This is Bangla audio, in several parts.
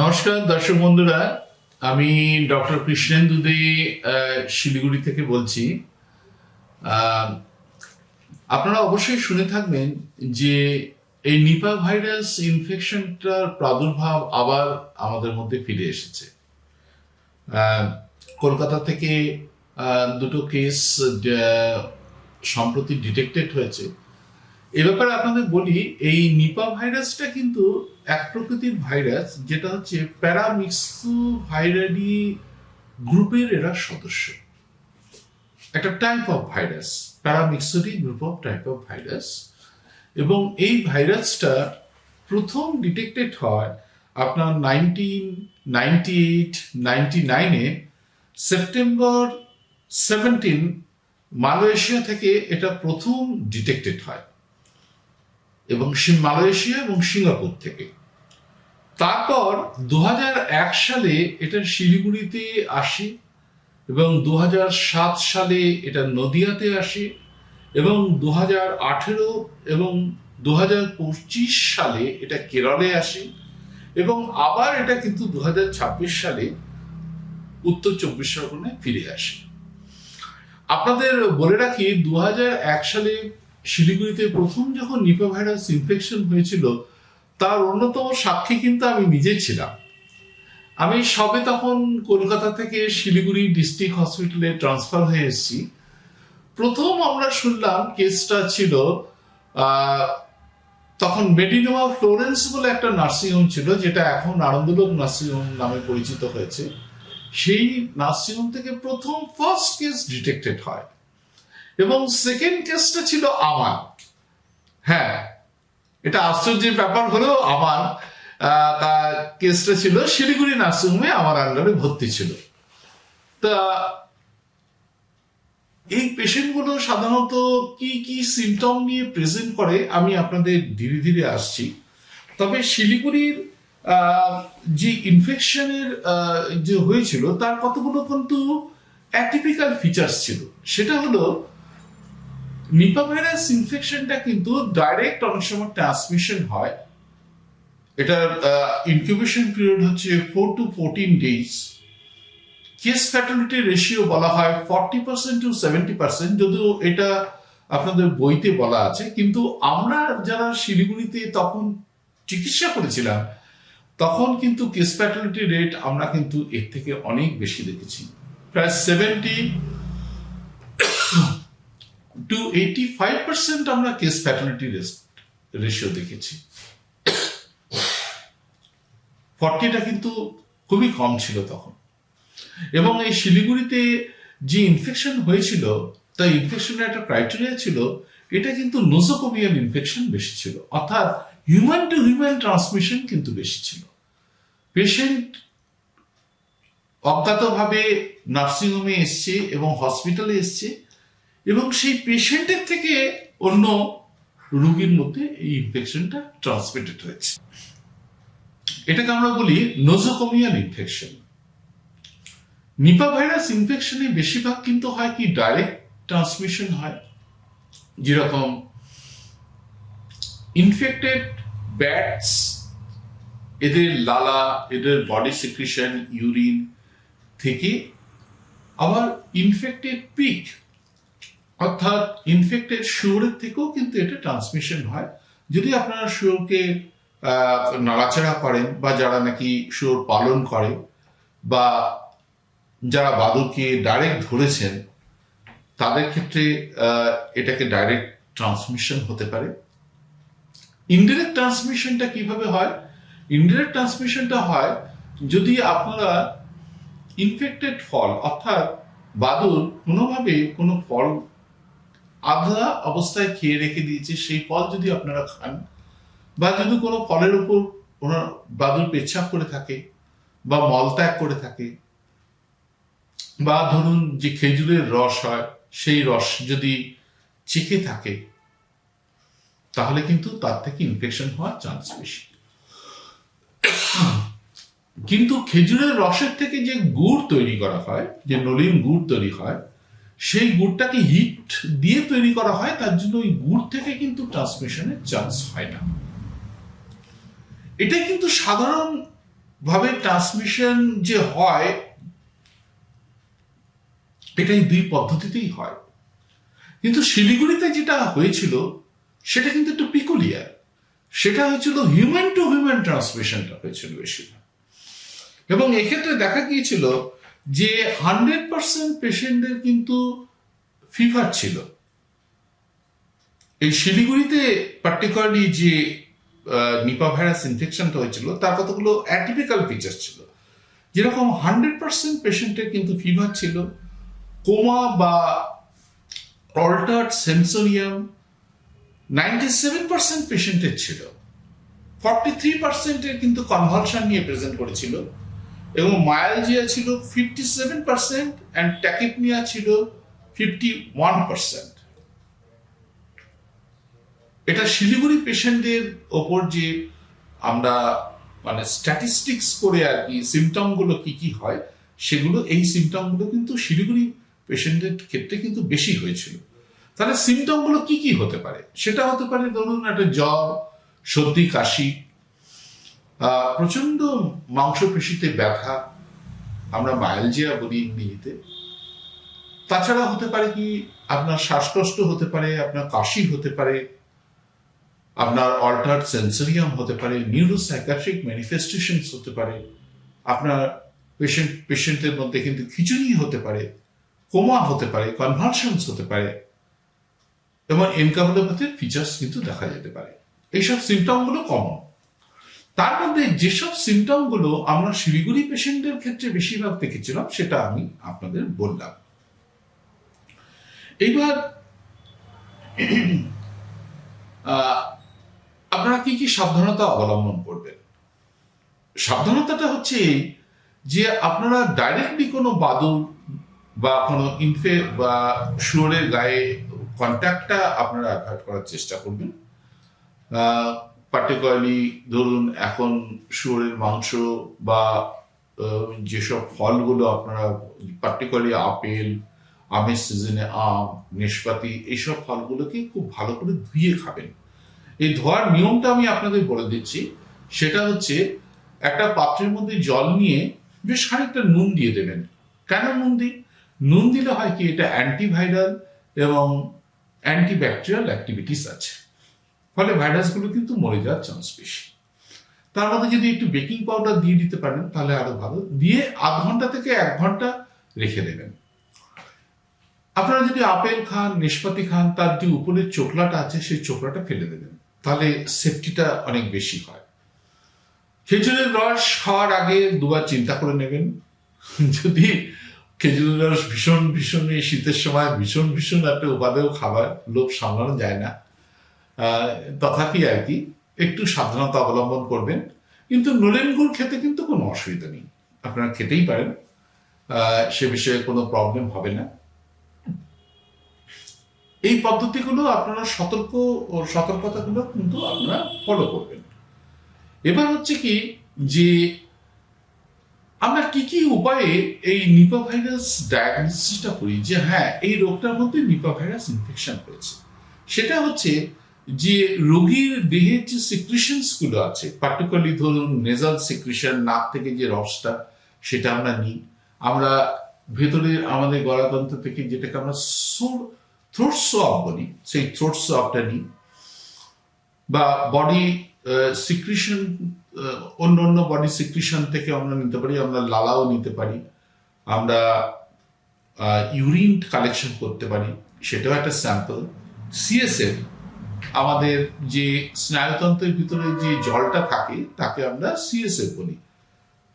নমস্কার, দর্শক বন্ধুরা, আমি ডক্টর কৃষ্ণেন্দু দে শিলিগুড়ি থেকে বলছি। আপনারা অবশ্যই শুনে থাকবেন যে এই নিপা ভাইরাস ইনফেকশনটার প্রাদুর্ভাব আবার আমাদের মধ্যে ফিরে এসেছে। কলকাতা থেকে দুটো কেস সম্প্রতি ডিটেক্টেড হয়েছে। এ ব্যাপারে আপনাদের বলি, এই নিপা ভাইরাসটা কিন্তু এক প্রকৃতির ভাইরাস, যেটা হচ্ছে প্যারামিক্সু ভাইরালি গ্রুপের এরা সদস্য। একটা type of virus paramyxovirus group of type of virus এবং এই ভাইরাসটা প্রথম ডিটেক্টেড হয় আপনার নাইনটিন নাইনটি এইট নাইনটি নাইনে সেপ্টেম্বর সেভেন্টিন মালয়েশিয়া থেকে এটা প্রথম ডিটেক্টেড হয়। এবং মালয়েশিয়া এবং সিঙ্গাপুর থেকে। তারপর দু হাজার এক সালে এটা শিলিগুড়িতে আসে এবং দু হাজার সাত সালে এটা নদিয়াতে আসে এবং দু আঠেরো এবং দু সালে এটা কেরলে আসে এবং আবার এটা কিন্তু দু হাজার ছাব্বিশ সালে উত্তর চব্বিশ পরগনায় ফিরে আসে। আপনাদের বলে রাখি দু হাজার এক সালে শিলিগুড়িতে প্রথম যখন নিপা ভাইরাস ইনফেকশন হয়েছিল, তার অন্যতম সাক্ষী কিন্তু আমি নিজে ছিলাম। আমি সবে তখন কলকাতা থেকে শিলিগুড়ি ডিস্ট্রিক্ট হসপিটালে ট্রান্সফার হয়ে এসেছি। প্রথম আমরা শুনলাম কেসটা ছিল তখন মেডিনোভা ফ্লোরেন্স বলে একটা নার্সিংহোম ছিল, যেটা এখন আনন্দলোক নার্সিংহোম নামে পরিচিত হয়েছে। সেই নার্সিংহোম থেকে প্রথম ফার্স্ট কেস ডিটেক্টেড হয়। এবং সেকেন্ড কেসটা ছিল আমার হ্যাঁ এটা আশ্চর্যের ব্যাপার হলেও আমার কেসটা ছিল শিলিগুড়ি নার্সিংহোমে, আমার আন্ডারে ভর্তি ছিল। তা এই পেশেন্টগুলো সাধারণত কি কি সিমটম নিয়ে প্রেজেন্ট করে, আমি আপনাদের ধীরে ধীরে আসছি। তবে শিলিগুড়ির যে ইনফেকশনের যে হয়েছিল, তার কতগুলো কিন্তু অ্যাটিপিক্যাল ফিচার্স ছিল। সেটা হলো নিপা ভাইরাস ইনফেকশনটা কিন্তু ডাইরেক্ট অনেক সময় ট্রান্সমিশন হয়। এটার ইনকিউবেশন পিরিয়ড হচ্ছে four to fourteen days case fatality ratio বলা হয় forty percent to seventy percent যদিও এটা আপনাদের বইতে বলা আছে। কিন্তু আমরা যারা শিলিগুড়িতে তখন চিকিৎসা করেছিলাম, তখন কিন্তু কেস ফ্যাটালিটি রেট আমরা কিন্তু এর থেকে অনেক বেশি দেখেছি। প্রায় seventy to eighty five percent আমরা কেস ফ্যাটালিটি রেশিও দেখেছি। ফর্টিটা কিন্তু খুবই কম ছিল তখন। এবং এই শিলিগুড়িতে যে ইনফেকশন হয়েছিল, তা ইনফেকশনের একটা ক্রাইটেরিয়া ছিল, এটা কিন্তু নোজোকোমিয়াল ইনফেকশন বেশি ছিল। অর্থাৎ হিউম্যান টু হিউম্যান ট্রান্সমিশন কিন্তু বেশি ছিল। পেশেন্ট অজ্ঞাতভাবে নার্সিংহোমে এসছে এবং হসপিটালে এসছে এবং সেই পেশেন্টের থেকে অন্য রুগীর মধ্যে এই ইনফেকশনটা ট্রান্সমিটেড হয়েছে। এটাকে আমরা বলি নোজোকোমিয়াল ইনফেকশন নিপা ভাইরাস ইনফেকশনে বেশিরভাগ কিন্তু হয় কি ডাইরেক্ট ট্রান্সমিশন হয়। যেরকম ইনফেক্টেড ব্যাটস এদের লালা, এদের বডি সিক্রিশন ইউরিন থেকে আবার ইনফেক্টেড পিক অর্থাৎ ইনফেক্টেড শুয়োরের থেকেও কিন্তু এটা ট্রান্সমিশন হয়। যদি আপনারা শুয়োরকে নাড়াচাড়া করেন বা যারা নাকি শুয়োর পালন করে বা যারা বাদুরকে ডাইরেক্ট ধরেছেন, তাদের ক্ষেত্রে এটাকে ডাইরেক্ট ট্রান্সমিশন হতে পারে। ইনডিরেক্ট ট্রান্সমিশনটা কীভাবে হয়? ইনডিরেক্ট ট্রান্সমিশনটা হয় যদি আপনারা ইনফেক্টেড ফল, অর্থাৎ বাদুর কোনোভাবে কোনো ফল আধা অবস্থায় খেয়ে রেখে দিয়েছে, সেই ফল যদি আপনারা খান, বা যদি কোনো ফলের উপর ওনার বাদুর পেচ্ছাপ করে থাকে, বা মলত্যাগ করে থাকে, বা ধরুন যে খেজুরের রস হয়, সেই রস যদি চেখে থাকে, তাহলে কিন্তু তার থেকে ইনফেকশন হওয়ার চান্স বেশি। কিন্তু খেজুরের রসের থেকে যে গুড় তৈরি করা হয়, যে নলিন গুড় তৈরি হয় সেই গুড়টাকে হিট দিয়ে তৈরি করা হয়, তার জন্য ওই গুড় থেকে কিন্তু ট্রান্সমিশনের চান্স হয় না। এটা কিন্তু সাধারণ ভাবে ট্রান্সমিশন যে হয়, এটাই দুই পদ্ধতিতেই হয়। কিন্তু শিলিগুড়িতে যেটা হয়েছিল, সেটা কিন্তু একটু পিকুলিয়ার সেটা হয়েছিল হিউম্যান টু হিউম্যান ট্রান্সমিশনটা হয়েছিল বেশিরভাগ। এবং এক্ষেত্রে দেখা গিয়েছিল যে হান্ড্রেড পার্সেন্ট পেশেন্টদের কিন্তু ফিভার ছিল। এই শিলিগুড়িতে পার্টিকুলারলি যে নিপা ভাইরাস ইনফেকশনটা হয়েছিল, তার কতগুলো অ্যাটিপিক্যাল ফিচার ছিল। যেরকম হান্ড্রেড পার্সেন্ট পেশেন্টের কিন্তু ফিভার ছিল। কোমা বা altered sensorium ninety seven percent পেশেন্টের ছিল। ফর্টি থ্রি পার্সেন্টের কিন্তু কনভালশন নিয়ে প্রেজেন্ট করেছিল। এবং মায়ালজিয়া ছিল fifty seven percent and tachypnoea ছিল ফিফটি ওয়ান পার্সেন্ট এটা শিলিগুড়ি পেশেন্টদের ওপর যে আমরা মানে স্ট্যাটিস্টিক্স করে আর কি সিমটমগুলো কি কি হয়, সেগুলো, এই সিমটমগুলো কিন্তু শিলিগুড়ি পেশেন্টের ক্ষেত্রে কিন্তু বেশি হয়েছিল। তাহলে সিমটমগুলো কি কি হতে পারে? সেটা হতে পারে ধরুন একটা জ্বর, সর্দি, কাশি প্রচণ্ড মাংসপেশিতে ব্যথা, আমরা মায়ালজিয়া বলি ইংরেজিতে। তাছাড়া হতে পারে কি, আপনার শ্বাসকষ্ট হতে পারে, আপনার কাশি হতে পারে, আপনার অল্টার্ড সেন্সরিয়াম হতে পারে নিউরোসাইকাট্রিক ম্যানিফেস্টেশনস হতে পারে, আপনার পেশেন্ট পেশেন্টের মধ্যে কিন্তু খিচুড়ি হতে পারে কোমা হতে পারে কনভার্সনস হতে পারে, এবং এনকাফালোপ্যাথির ফিচার্স কিন্তু দেখা যেতে পারে। এইসব সিমটমগুলো কমন তার মধ্যে যেসব সিমটমগুলো আমরা শিলিগুড়ি পেশেন্টদের ক্ষেত্রে বেশিরভাগ দেখেছিলাম, সেটা আমি আপনাদের বললাম। এইবার আপনারা কি কি সাবধানতা অবলম্বন করবেন? সাবধানতাটা হচ্ছে যে আপনারা ডাইরেক্টলি কোনো বাদুর বা কোনো ইনফে বা শুয়োরের গায়ে কন্ট্যাক্টটা আপনারা অ্যাভয়েড করার চেষ্টা করবেন। পার্টিকুলারলি ধরুন এখন শুয়োরের মাংস বা যেসব ফলগুলো আপনারা পার্টিকুলারলি আপেল, আমের সিজনে আম নেশপাতি এইসব ফলগুলোকে খুব ভালো করে ধুয়ে খাবেন। এই ধোয়ার নিয়মটা আমি আপনাদের বলে দিচ্ছি। সেটা হচ্ছে একটা পাত্রের মধ্যে জল নিয়ে বেশ খানিকটা নুন দিয়ে দেবেন। কেন নুন দিই? নুন দিলে হয় কি? এটা অ্যান্টিভাইরাল এবং অ্যান্টিব্যাকটেরিয়াল অ্যাক্টিভিটিস আছে। ফলে ভাইরাসগুলো কিন্তু মরে যাওয়ার চান্স বেশি। তার মধ্যে যদি একটু বেকিং পাউডার দিয়ে দিতে পারেন, তাহলে আরও ভালো। দিয়ে আধ ঘণ্টা থেকে এক ঘণ্টা রেখে দেবেন। আপনারা যদি আপেল খান নেশপাতি খান, তার যে উপরের চোকলাটা আছে, সেই চোকলাটা ফেলে দেবেন। তাহলে সেফটিটা অনেক বেশি হয়। খেজুরের রস খাওয়ার আগে দুবার চিন্তা করে নেবেন। যদি খেজুরের রস ভীষণ ভীষণ শীতের সময় ভীষণ ভীষণ একটা উপাদেয় খাবার লোভ সামলানো যায় না তথাপি আর কি, একটু সাবধানতা অবলম্বন করবেন। কিন্তু নলেন গুড় খেতে কিন্তু কোনো অসুবিধা নেই। আপনারা খেতেই পারেন। সে বিষয়ে কোনো প্রবলেম হবে না। এই পদ্ধতিগুলো আপনারা সতর্ক ও সতর্কতাগুলো কিন্তু আপনারা ফলো করবেন। এবার হচ্ছে কি, যে আমরা কি কি উপায়ে এই নিপা ভাইরাস ডায়াগনোসিসটা করি? যে হ্যাঁ এই রোগটার মধ্যে নিপা ভাইরাস ইনফেকশন হয়েছে। সেটা হচ্ছে যে রোগীর দেহের যে সিক্রিশনসগুলো আছে পার্টিকুলারলি ধরুন নেজাল সিক্রিশন নাক থেকে যে রসটা, সেটা আমরা নিই। আমরা ভেতরে আমাদের গলাতন্ত্র থেকে যেটাকে আমরা সোর থ্রোট সোয়াব বলি, সেই থ্রোট সোয়াবটা নিই। বা বডি সিক্রিশন অন্য অন্য বডি সিক্রিশন থেকে আমরা নিতে পারি, আমরা লালাও নিতে পারি। আমরা ইউরিন কালেকশন করতে পারি। সেটাও একটা স্যাম্পল সিএসএফ আমাদের যে স্নায়ুতন্ত্রের ভিতরে যে জলটা থাকে, তাকে আমরা সিএসএফ বলি।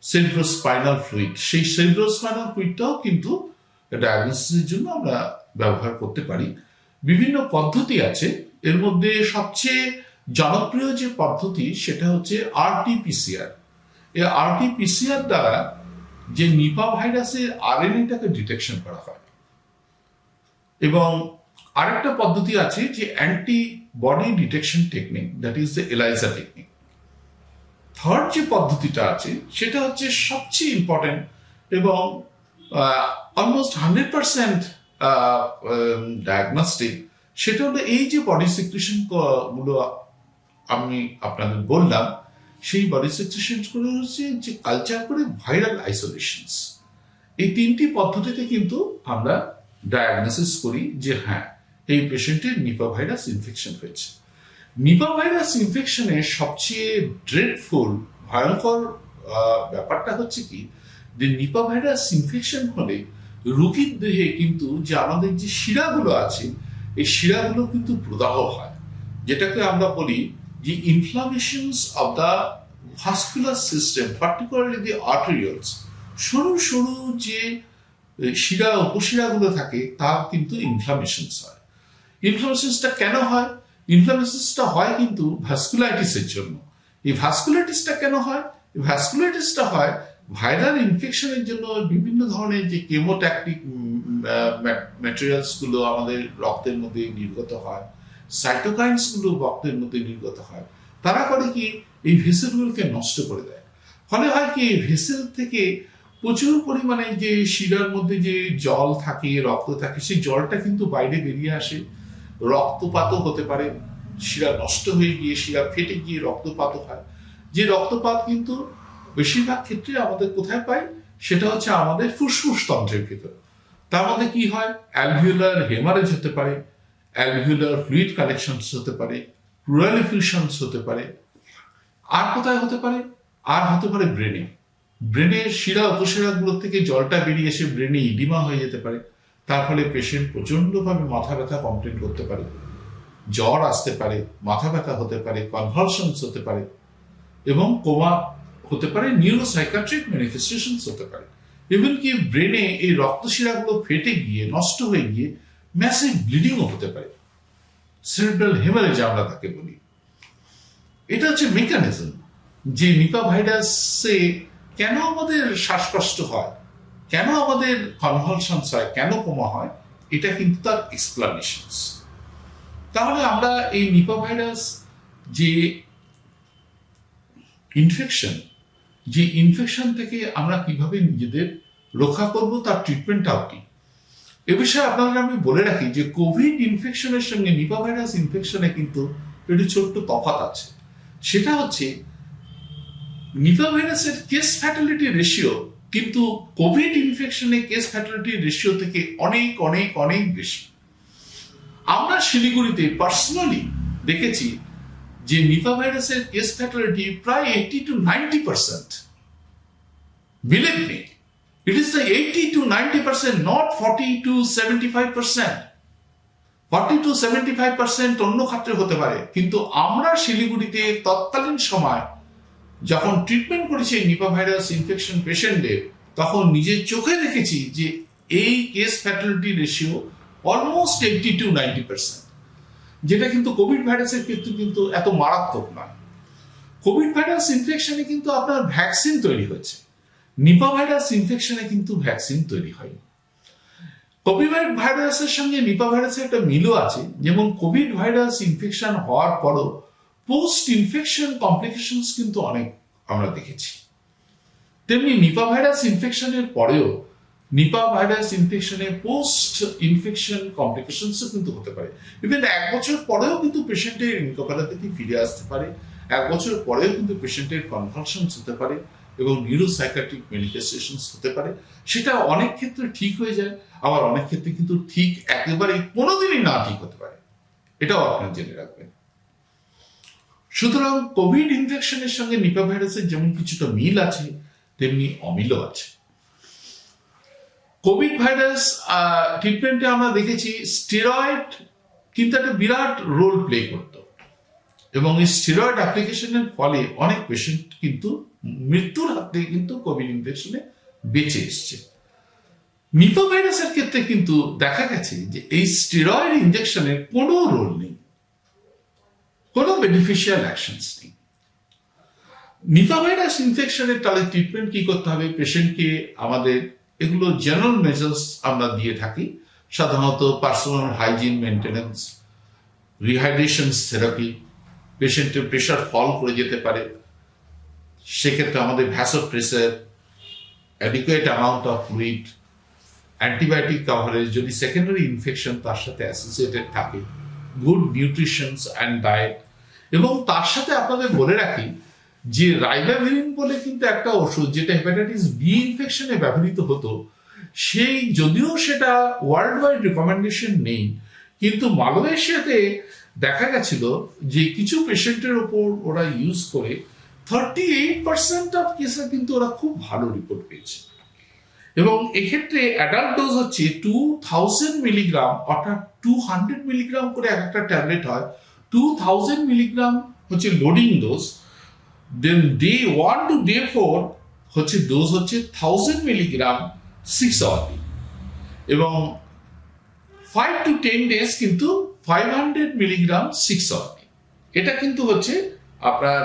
সেন্ট্রোস্পাইনাল ফ্লুইড সেই সেন্ট্রোস্পাইনাল ফ্লুইডটাও কিন্তু ডায়াগনোসিসের জন্য আমরা ব্যবহার করতে পারি। বিভিন্ন পদ্ধতি আছে। এর মধ্যে সবচেয়ে জনপ্রিয় যে পদ্ধতি, সেটা হচ্ছে আরটিপিসিআর এই আরটিপিসিআর দ্বারা যে নিপা ভাইরাসের আরএনএটাকে ডিটেকশন করা হয়। এবং আরেকটা পদ্ধতি আছে যে antibody detection technique that is the ELISA technique third যে পদ্ধতিটা আছে, সেটা হচ্ছে সবচেয়ে ইম্পর্টেন্ট এবং অলমোস্ট হান্ড্রেড পার্সেন্ট ডায়াগনস্টিক সেটা হলো এই যে বডি সিকুয়েশনগুলো আমি আপনাদের বললাম, সেই বডি সিচুয়েশন করে হচ্ছে যে কালচার করে ভাইরাল আইসোলেশনস এই তিনটি পদ্ধতিতে কিন্তু আমরা ডায়াগনোসিস করি যে হ্যাঁ এই পেশেন্টের নিপা ভাইরাস ইনফেকশন হয়েছে। নিপা ভাইরাস ইনফেকশনের সবচেয়ে ড্রেডফুল ভয়ঙ্কর ব্যাপারটা হচ্ছে কি যে নিপা ভাইরাস ইনফেকশন হলে রুগীর দেহে কিন্তু যে আমাদের যে শিরাগুলো আছে, এই শিরাগুলো কিন্তু প্রদাহ হয়। যেটাকে আমরা বলি যে inflammations of the vascular system particularly the arterioles সরু সরু যে শিরা, উপশিরাগুলো থাকে, তার কিন্তু ইনফ্লামেশনস হয়। ইনফ্লামেশনসটা কেন হয়? ইনফ্লামেশনসটা হয় কিন্তু ভাস্কুলাইটিসের জন্য। এই ভাস্কুলাইটিসটা কেন হয়? ভাস্কুলাইটিসটা হয় ভাইরাল ইনফেকশনের জন্য বিভিন্ন ধরনের যে কেমোট্যাকটিক ম্যাটেরিয়ালসগুলো আমাদের রক্তের মধ্যে নির্গত হয় সাইটোকাইন্সগুলো রক্তের মধ্যে নির্গত হয়, তারা করে কি এই ভেসেলগুলোকে নষ্ট করে দেয়। ফলে হয় কি ভেসেল থেকে প্রচুর পরিমাণে যে শিরার মধ্যে যে জল থাকে, রক্ত থাকে, সেই জলটা কিন্তু বাইরে বেরিয়ে আসে। রক্তপাতও হতে পারে, শিরা নষ্ট হয়ে গিয়ে, শিরা ফেটে গিয়ে রক্তপাতও হয়। যে রক্তপাত কিন্তু বেশিরভাগ ক্ষেত্রে আমাদের কোথায় পাই সেটা হচ্ছে আমাদের ফুসফুস তন্ত্রের ভিতর। তার মধ্যে কি হয়? অ্যালভিউলার হেমারেজ হতে পারে, অ্যালভিউলার ফ্লুইড কালেকশনস হতে পারে প্লুরাল হতে পারে। আর কোথায় হতে পারে? আর হতে পারে ব্রেনে। ব্রেনের শিরা উপশিরাগুলো থেকে জলটা বেরিয়ে এসে ব্রেনে ইডিমা হয়ে যেতে পারে। তার ফলে পেশেন্ট প্রচন্ডভাবে মাথা ব্যথা কমপ্লেন করতে পারে। জ্বর আসতে পারে, মাথা ব্যথা হতে পারে কনভালশনস হতে পারে এবং কোমা হতে পারে নিউরোসাইকাট্রিক ম্যানিফেস্টেশনস হতে পারে। ইভেন কি ব্রেনে এই রক্তশিরাগুলো ফেটে গিয়ে, নষ্ট হয়ে গিয়ে ম্যাসিভ ব্লিডিংও হতে পারে। সেরেব্রাল হেমারেজ আমরা তাকে বলি। এটা হচ্ছে মেকানিজম যে নিপা ভাইরাসে কেন আমাদের শ্বাসকষ্ট হয়? কেন আমাদের কনভালশনস হয় কেন কমা হয়? এটা কিন্তু তার এক্সপ্লানেশনস তাহলে আমরা এই নিপা ভাইরাস যে ইনফেকশন যে ইনফেকশন থেকে আমরা কীভাবে নিজেদের রক্ষা করব তার ট্রিটমেন্টটাও কি? এ বিষয়ে আপনাদের আমি বলে রাখি যে কোভিড ইনফেকশনের সঙ্গে নিপা ভাইরাস ইনফেকশনে কিন্তু একটি ছোট্ট তফাৎ আছে। সেটা হচ্ছে, নিপা ভাইরাসের কেস ফ্যাটালিটি রেশিও কিন্তু কোভিড ইনফেকশনে কেস ফ্যাটালিটি রেশিও থেকে অনেক অনেক অনেক বেশি। আমরা শিলিগুড়িতে পার্সোনালি দেখেছি যে নিপা ভাইরাসের কেস ফ্যাটালিটি প্রায় eighty to ninety percent believe me it is the eighty to ninety percent not forty to seventy five percent forty to seventy five percent অন্য ক্ষেত্রে হতে পারে। কিন্তু আমরা শিলিগুড়িতে তৎকালীন সময় যখন ট্রিটমেন্ট করেছি এই নিপা ভাইরাস ইনফেকশন পেশেন্টদের তখন নিজের চোখে দেখেছি যে এই case fatality ratio almost eighty to ninety percent যেটা কিন্তু কোভিড ভাইরাসের ক্ষেত্রে কিন্তু এত মারাত্মক নয়। কোভিড ভাইরাস ইনফেকশনে কিন্তু আপনার ভ্যাকসিন তৈরি হয়েছে। নিপা ভাইরাস ইনফেকশনে কিন্তু ভ্যাকসিন তৈরি হয়নি। কোভিড ভাইরাসের সঙ্গে নিপা ভাইরাসের একটা মিলও আছে। যেমন কোভিড ভাইরাস ইনফেকশন হওয়ার পরও পোস্ট ইনফেকশন কমপ্লিকেশনস কিন্তু অনেক আমরা দেখেছি। তেমনি নিপা ভাইরাস ইনফেকশনের পরেও নিপা ভাইরাস ইনফেকশনে পোস্ট ইনফেকশন কমপ্লিকেশনসও কিন্তু হতে পারে। ইভেন এক বছর পরেও কিন্তু পেশেন্টের ইনকোপ্যালাপিটি ফিরে আসতে পারে? এক বছর পরেও কিন্তু পেশেন্টের কনভালশনস হতে পারে এবং নিউরোসাইকাট্রিক ম্যানিফেস্টেশনস হতে পারে। সেটা অনেক ক্ষেত্রে ঠিক হয়ে যায়, আবার অনেক ক্ষেত্রে কিন্তু ঠিক একেবারে কোনোদিনই না ঠিক হতে পারে। এটাও আপনারা জেনে রাখবেন। সুতরাং কোভিড ইনফেকশনের সঙ্গে নিপা ভাইরাসের যেমন কিছুটা মিল আছে, তেমনি অমিলও আছে। কোভিড ভাইরাস ট্রিটমেন্টে আমরা দেখেছি স্টেরয়েড কিন্তু একটা বিরাট রোল প্লে করত। এবং এই স্টেরয়েড অ্যাপ্লিকেশনের ফলে অনেক পেশেন্ট কিন্তু মৃত্যুর হাত থেকে কিন্তু কোভিড ইনফেকশনে বেঁচে এসছে। নিপা ভাইরাসের ক্ষেত্রে কিন্তু দেখা গেছে যে এই স্টেরয়েড ইনজেকশনের কোনো রোল নেই। কোনো বেনিফিশিয়াল অ্যাকশনস নেই নিপা ভাইরাস ইনফেকশনের তাহলে ট্রিটমেন্ট কি করতে হবে? পেশেন্টকে আমাদের এগুলো জেনারেল মেজার্স আমরা দিয়ে থাকি। সাধারণত personal hygiene maintenance rehydration therapy পেশেন্টের প্রেশার ফল করে যেতে পারে। সেক্ষেত্রে আমাদের vasopressor adequate amount of fluid antibiotic coverage যদি সেকেন্ডারি ইনফেকশন তার সাথে অ্যাসোসিয়েটেড থাকে গুড নিউট্রিশনস অ্যান্ড ডায়েট এবং তার সাথে আপনাদের বলে রাখি যে রাইবাভিরিন বলে কিন্তু একটা ওষুধ যেটা হেপাটাইটিস বি ইনফেকশনে ব্যবহৃত হতো, সেই যদিও সেটা ওয়ার্ল্ড ওয়াইড রেকমেন্ডেশন নেই, কিন্তু মালয়েশিয়াতে দেখা গেছিল যে কিছু পেশেন্টের ওপর ওরা ইউজ করে থার্টি এইট পার্সেন্ট অফ কেসে কিন্তু ওরা খুব ভালো রিপোর্ট পেয়েছে। এবং এক্ষেত্রে অ্যাডাল্ট ডোজ হচ্ছে টু থাউজেন্ড মিলিগ্রাম অর্থাৎ টু হান্ড্রেড মিলিগ্রাম করে এক একটা ট্যাবলেট হয়। টু থাউজেন্ড মিলিগ্রাম হচ্ছে loading dose then day one to day four হচ্ছে ডোজ হচ্ছে থাউজেন্ড মিলিগ্রাম সিক্স আওয়ারলি এবং ফাইভ টু টেন ডেজ কিন্তু five hundred milligram six hourly এটা কিন্তু হচ্ছে আপনার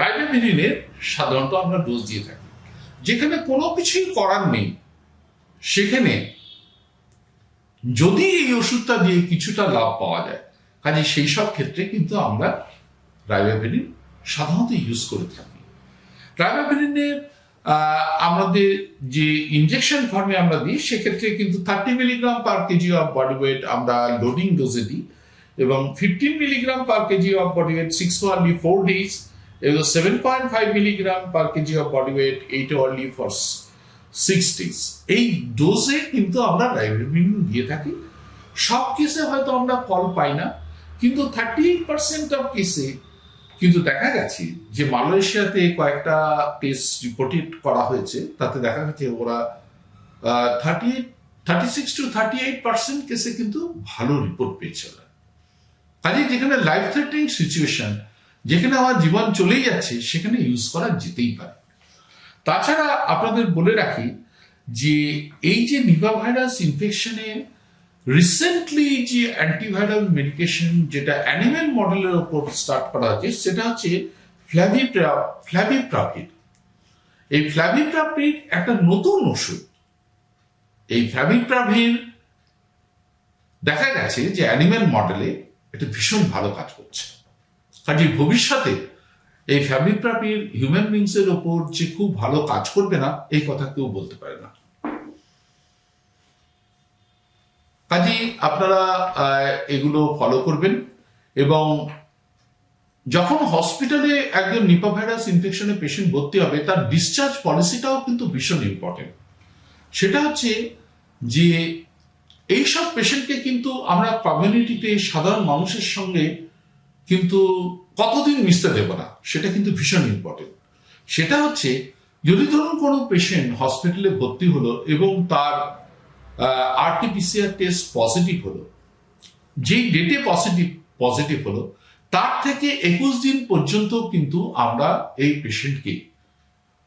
রাইবাভিরিনের সাধারণত আমরা ডোজ দিয়ে থাকি। যেখানে কোনো কিছুই করার নেই, সেখানে যদি এই ওষুধটা দিয়ে কিছুটা লাভ পাওয়া যায়, কাজে সেই সব ক্ষেত্রে কিন্তু আমরা রাইবাভিরিন সাধারণত ইউজ করে থাকি। রাইবাভিরিনের আমাদের যে ইনজেকশন ফর্মে আমরা দিই, সেক্ষেত্রে কিন্তু thirty milligram per KG of body weight আমরা লোডিং ডোজে দিই এবং fifteen milligram per KG of body weight six hourly four days seven point five milligram per KG of body weight eight hourly for six days এই ডোজে কিন্তু আমরা রাইবাভিরিন দিয়ে থাকি। সব কেসে হয়তো আমরা ফল পাই না, কিন্তু থার্টি এইট পার্সেন্ট অফ কেসে কিন্তু দেখা গেছে যে মালয়েশিয়াতে কয়েকটা টেস্ট রিপোর্টেড করা হয়েছে, তাতে দেখা গেছে ওরা thirty thirty six to thirty eight percent কেসে কিন্তু ভালো রিপোর্ট পেয়েছে ওরা। কাজে যেখানে লাইফ থ্রেটিং সিচুয়েশন যেখানে আমার জীবন চলেই যাচ্ছে, সেখানে ইউজ করা যেতেই পারে। তাছাড়া আপনাদের বলে রাখি যে, এই যে নিপা ভাইরাস ইনফেকশনে রিসেন্টলি যে অ্যান্টিভাইরাল মেডিকেশন যেটা অ্যানিমেল মডেলের ওপর স্টার্ট করা হয়েছে সেটা হচ্ছে ফ্ল্যাভিপ্রা এই ফ্ল্যাভিপ্রাভির একটা নতুন ওষুধ। এই ফ্ল্যাভিপ্রাভির দেখা গেছে যে অ্যানিমেল মডেলে এটা ভীষণ ভালো কাজ করছে। কাজে ভবিষ্যতে এই ফ্যাভিপ্রাভির হিউম্যান বিংসের ওপর যে খুব ভালো কাজ করবে না, এই কথা কেউ বলতে পারে না। কাজেই আপনারা এগুলো ফলো করবেন এবং যখন হসপিটালে একজন নিপা ভাইরাস ইনফেকশনে পেশেন্ট ভর্তি হবে, তার ডিসচার্জ পলিসিটাও কিন্তু ভীষণ ইম্পর্টেন্ট সেটা হচ্ছে যে, এইসব পেশেন্টকে কিন্তু আমরা কমিউনিটিতে সাধারণ মানুষের সঙ্গে কিন্তু কতদিন মিশতে দেব না? সেটা কিন্তু ভীষণ ইম্পর্টেন্ট সেটা হচ্ছে, যদি ধরুন কোনো পেশেন্ট হসপিটালে ভর্তি হলো এবং তার আরটিপিসিআর টেস্ট পজিটিভ হলো, যেই ডেটে পজিটিভ পজিটিভ হলো, তার থেকে একুশ দিন পর্যন্ত কিন্তু আমরা এই পেশেন্টকে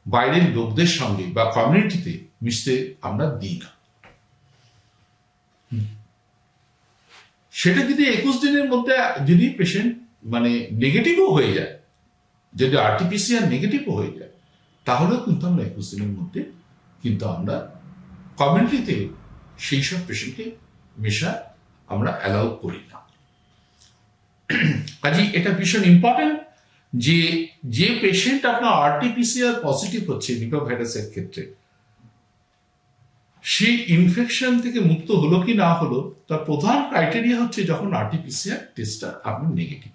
বাইরের লোকদের সঙ্গে বা কমিউনিটিতে মিশতে আমরা দিই না। সেটা যদি একুশ দিনের মধ্যে যদি পেশেন্ট মানে নেগেটিভও হয়ে যায়। যদি আরটিপিসিআর নেগেটিভও হয়ে যায়, তাহলেও কিন্তু আমরা একুশ দিনের মধ্যে কিন্তু আমরা কমিউনিটিতে সেই সব পেশেন্টকে মেশা আমরা অ্যালাউ করি না। কাজে এটা ভীষণ ইম্পর্টেন্ট যে যে পেশেন্ট আপনার আরটিপিসিআর পজিটিভ হচ্ছে নিপা ভাইরাসের ক্ষেত্রে সেই ইনফেকশন থেকে মুক্ত হলো কি না হলো, তার প্রধান ক্রাইটেরিয়া হচ্ছে যখন আরটিপিসিআর টেস্টটা আপনার নেগেটিভ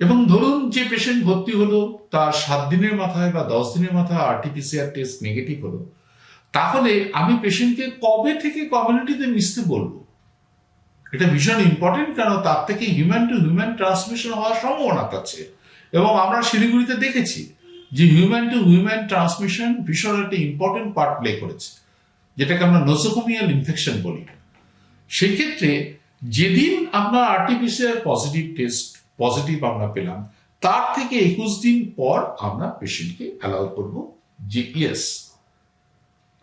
এবং ধরুন যে পেশেন্ট ভর্তি হলো, তার সাত দিনের মাথায় বা দশ দিনের মাথায় আরটিপিসিআর টেস্ট নেগেটিভ হলো, তাহলে আমি পেশেন্টকে কবে থেকে কমিউনিটিতে মিশতে বলব? এটা ভীষণ ইম্পর্টেন্ট কারণ তার থেকে হিউম্যান টু হিউম্যান ট্রান্সমিশন হওয়ার সম্ভাবনা আছে এবং আমরা শিলিগুড়িতে দেখেছি যে হিউম্যান টু হিউম্যান ট্রান্সমিশন ভীষণ একটা ইম্পর্টেন্ট পার্ট প্লে করেছে, যেটাকে আমরা নোসোকোমিয়াল ইনফেকশন বলি। সেক্ষেত্রে যেদিন আপনার আরটিপিসিআর পজিটিভ টেস্ট পজিটিভ আমরা পেলাম, তার থেকে একুশ দিন পর আমরা পেশেন্টকে অ্যালাউ করব যে ইয়েস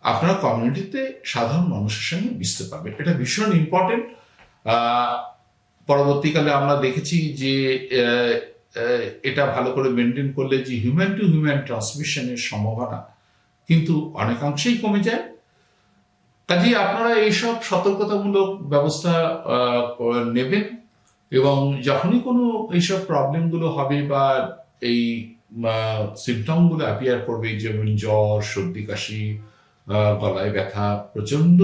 আপনারা কমিউনিটিতে সাধারণ মানুষের সঙ্গে মিশতে পারবেন এটা ভীষণ ইম্পর্টেন্ট পরবর্তীকালে আমরা দেখেছি যে এটা ভালো করে মেনটেন করলে যে হিউম্যান টু হিউম্যান ট্রান্সমিশনের সম্ভাবনা কিন্তু অনেকাংশেই কমে যায়। কাজেই আপনারা এইসব সতর্কতামূলক ব্যবস্থা নেবেন। এবং যখনই কোনো এইসব প্রবলেমগুলো হবে বা এই সিমটমগুলো অ্যাপিয়ার করবে, যেমন জ্বর, সর্দি, কাশি গলায় ব্যথা প্রচণ্ড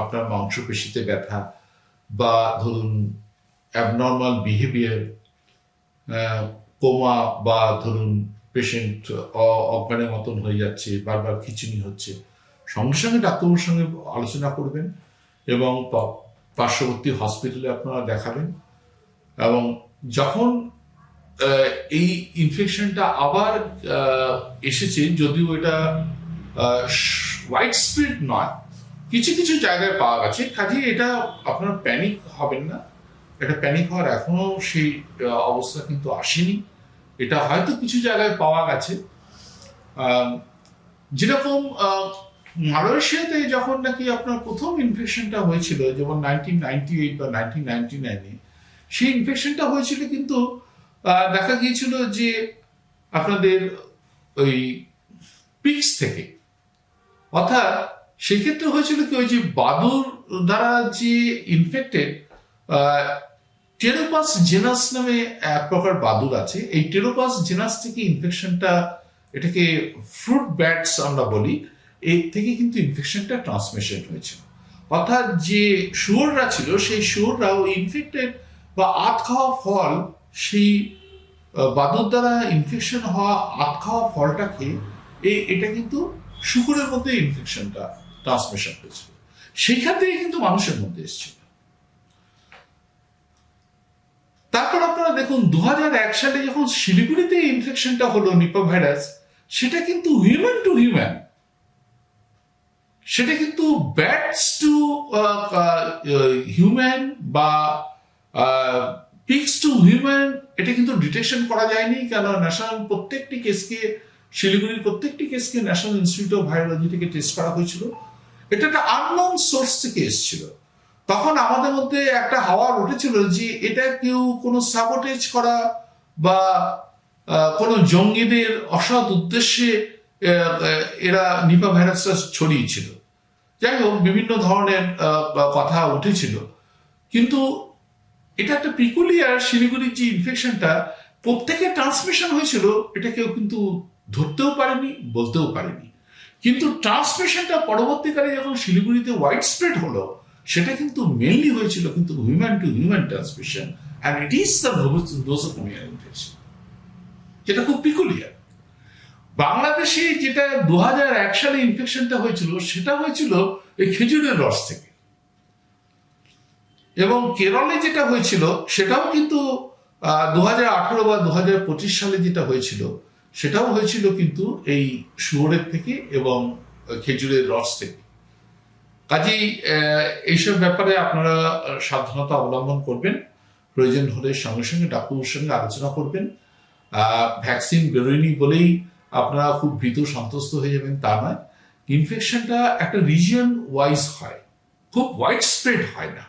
আপনার মাংসপেশিতে ব্যথা বা ধরুন অ্যাবনর্মাল বিহেভিয়ার কোমা বা ধরুন পেশেন্ট অজ্ঞানের মতন হয়ে যাচ্ছে, বারবার খিচুনি হচ্ছে, সঙ্গে সঙ্গে ডাক্তারবাবুর সঙ্গে আলোচনা করবেন এবং পার্শ্ববর্তী হসপিটালে আপনারা দেখাবেন। এবং যখন এই ইনফেকশনটা আবার এসেছে, যদিও এটা হোয়াইট স্প্রিড নয়, কিছু কিছু জায়গায় পাওয়া গেছে, কাজে এটা আপনার প্যানিক হবেন না। এটা প্যানিক হওয়ার এখনও সেই অবস্থা কিন্তু আসেনি। এটা হয়তো কিছু জায়গায় পাওয়া গেছে। যেরকম মালয়েশিয়াতে যখন নাকি আপনার প্রথম ইনফেকশনটা হয়েছিল, যেমন নাইনটিন নাইনটি এইট বা নাইনটিন নাইনটি নাইনে সেই ইনফেকশনটা হয়েছিল কিন্তু দেখা গিয়েছিল যে আপনাদের ওই পিক্স থেকে। অর্থাৎ সেক্ষেত্রে হয়েছিল কি, ওই যে বাদুর দ্বারা যে ইনফেক্টেড টেরোপাস জেনাস নামে এক প্রকার বাদুর আছে। এই টেরোপাস জেনাস থেকে ইনফেকশনটা এটাকে ফ্রুট ব্যাটস আমরা বলি, এর থেকে কিন্তু ইনফেকশনটা ট্রান্সমিশন হয়েছিল। অর্থাৎ যে শুয়োররা ছিল, সেই শুয়োররা ইনফেক্টেড বা আত খাওয়া ফল সেই বাদুর দ্বারা ইনফেকশন হওয়া আত খাওয়া ফলটা খেয়ে এই এটা কিন্তু শুকুরের মধ্যে ইনফেকশনটা ট্রান্সমিশন হয়েছিল সেইখান থেকে কিন্তু মানুষের মধ্যে এসেছিল তারপর আপনারা দেখুন দু হাজার এক সালে যখন শিলিগুড়িতে ইনফেকশনটা হলো নিপা ভাইরাস, সেটা কিন্তু হিউম্যান টু হিউম্যান সেটা কিন্তু ব্যাটস টু হিউম্যান বা পিক্স টু হিউম্যান এটা কিন্তু ডিটেকশন করা যায়নি কেন ন্যাশনাল প্রত্যেকটি কেসকে শিলিগুড়ির প্রত্যেকটি কেসকে ন্যাশনাল ইনস্টিটিউট অফ ভাইরোলজি থেকে টেস্ট করা হয়েছিল। এটা একটা আননোন সোর্স থেকে এসেছিল। তখন আমাদের মধ্যে একটা হাওয়া উঠেছিল যে এটা কেউ কোনো সাবোটেজ করা বা কোনো জঙ্গিদের অসৎ উদ্দেশ্যে এরা নিপা ভাইরাসটা ছড়িয়েছিল। যাই হোক, বিভিন্ন ধরনের কথা উঠেছিল। কিন্তু এটা একটা পিকুলিয়ার শিলিগুড়ির যে ইনফেকশনটা প্রত্যেকে ট্রান্সমিশন হয়েছিল, এটা কেউ কিন্তু ধরতেও পারেনি, বলতেও পারেনি। কিন্তু ট্রান্সমিশনটা পরবর্তীকালে যখন শিলিগুড়িতে হোয়াইট স্প্রেড হলো, সেটা কিন্তু মেনলি হয়েছিল কিন্তু human to human transmission and it is the infection যেটা খুব পিকুলিয়ার বাংলাদেশে যেটা দু এক সালে ইনফেকশনটা হয়েছিল, সেটা হয়েছিল এই খেজুরের রস থেকে। এবং কেরলে যেটা হয়েছিল, সেটাও কিন্তু দু হাজার আঠারো বা দু হাজার পঁচিশ সালে যেটা হয়েছিল, সেটাও হয়েছিল কিন্তু এই শুয়োরের থেকে এবং খেজুরের রস থেকে। কাজেই এইসব ব্যাপারে আপনারা সাবধানতা অবলম্বন করবেন। প্রয়োজন হলে সঙ্গে সঙ্গে ডাক্তারের সঙ্গে আলোচনা করবেন। ভ্যাকসিন বেরোয়নি বলেই আপনারা খুব ভীত সন্তুষ্ট হয়ে যাবেন তা নয়। ইনফেকশনটা একটা রিজিয়ন ওয়াইজ হয়, খুব ওয়াইড স্প্রেড হয় না।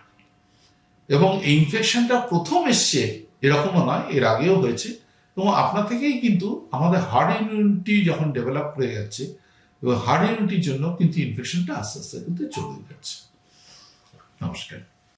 এবং এই ইনফেকশনটা প্রথম এসছে, এরকমও নয়, এর আগেও হয়েছে। এবং আপনার থেকেই কিন্তু আমাদের হার্ড ইমিউনিটি যখন ডেভেলপ হয়ে যাচ্ছে, এবং হার্ড ইমিউনিটির জন্য কিন্তু ইনফেকশনটা আস্তে আস্তে কিন্তু চলে যাচ্ছে। নমস্কার।